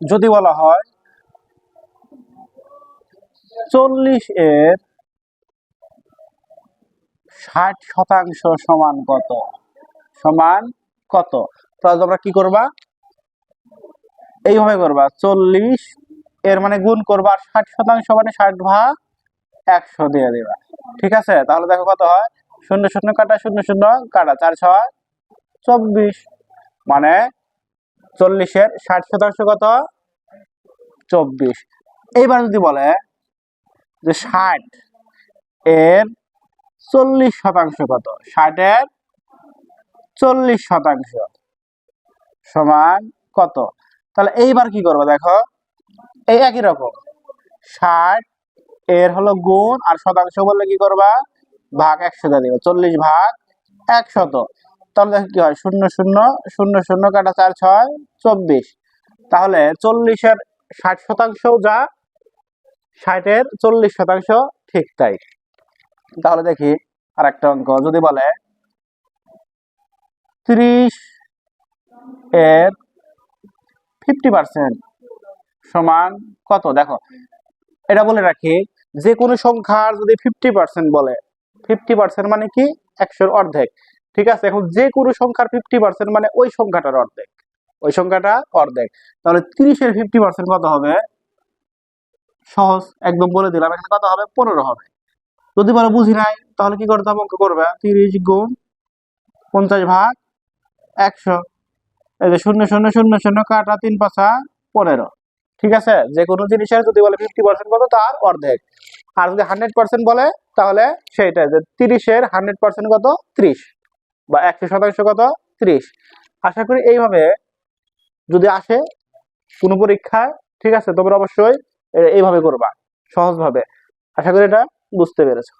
যদি বলা হয় চল্লিশ এর ষাট শতাংশ সমান কত? সমান কত? তাহলে তোমরা কি করবা? এইভাবে করবা। চল্লিশ এর মানে গুণ করবা আর ষাট শতাংশ মানে ষাট ভাগ একশো দিয়ে দিবা। ঠিক আছে? তাহলে দেখো কত হয়? শূন্য শূন্য কাটা, শূন্য শূন্য কাটা, চার ছয়, চব্বিশ। মানে চল্লিশের ষাট শতাংশ কত? চব্বিশ। এইবার যদি বলে যে ষাট এর চল্লিশ শতাংশ কত? ষাটের চল্লিশ শতাংশ সমান কত? তাহলে এইবার কি করব দেখো? এই একই রকম। ষাট এর হলো গুণ, আর শতাংশ বললে কি করবা? ভাগ একশো দিয়ে দিবে। চল্লিশ ভাগ একশত। তাহলে দেখো কি হয়? শূন্য শূন্য শূন্য শূন্য কাটা চার, ছয়, চব্বিশ। তাহলে চল্লিশের ষাট শতাংশ যা, ষাটের চল্লিশ শতাংশ ঠিক তাই। তাহলে দেখি আর একটা অঙ্ক, যদি বলে ত্রিশ এর ফিফটি পার্সেন্ট সমান কত? দেখো, এটা বলে রাখি, যে কোনো সংখ্যার যদি ফিফটি পার্সেন্ট বলে ফিফটি পার্সেন্ট মানে কি? একশোর অর্ধেক। ঠিক আছে? এখন যে কোনো সংখ্যার ফিফটি পার্সেন্ট মানে ওই সংখ্যাটার অর্ধেক। ওই সংখ্যাটা অর্ধেক। তাহলে তিরিশের ফিফটি পার্সেন্ট কত হবে? সহজ, একদম বলে দিলাম। এখানে কত হবে? পনেরো হবে। যদি বলে বুঝি নাই, তাহলে কি করতে হবে? অঙ্ক করবে। তিরিশ গুণ পঞ্চাশ ভাগ একশো। এই যে শূন্য শূন্য শূন্য শূন্য কাটা তিন পাঁচা পনেরো। ঠিক আছে? যে কোনো জিনিসের যদি বলে ফিফটি পার্সেন্ট কত? তার অর্ধেক। আর যদি হান্ড্রেড পার্সেন্ট বলে, তাহলে সেইটা যে তিরিশের হান্ড্রেড পার্সেন্ট কত? ত্রিশ। বা একশো শতাংশ কত? ত্রিশ। আশা করি এইভাবে যদি আসে কোনো পরীক্ষায় ঠিক আছে? তোমরা অবশ্যই এইভাবে করবা, সহজভাবে। আশা করি এটা বুঝতে পেরেছ।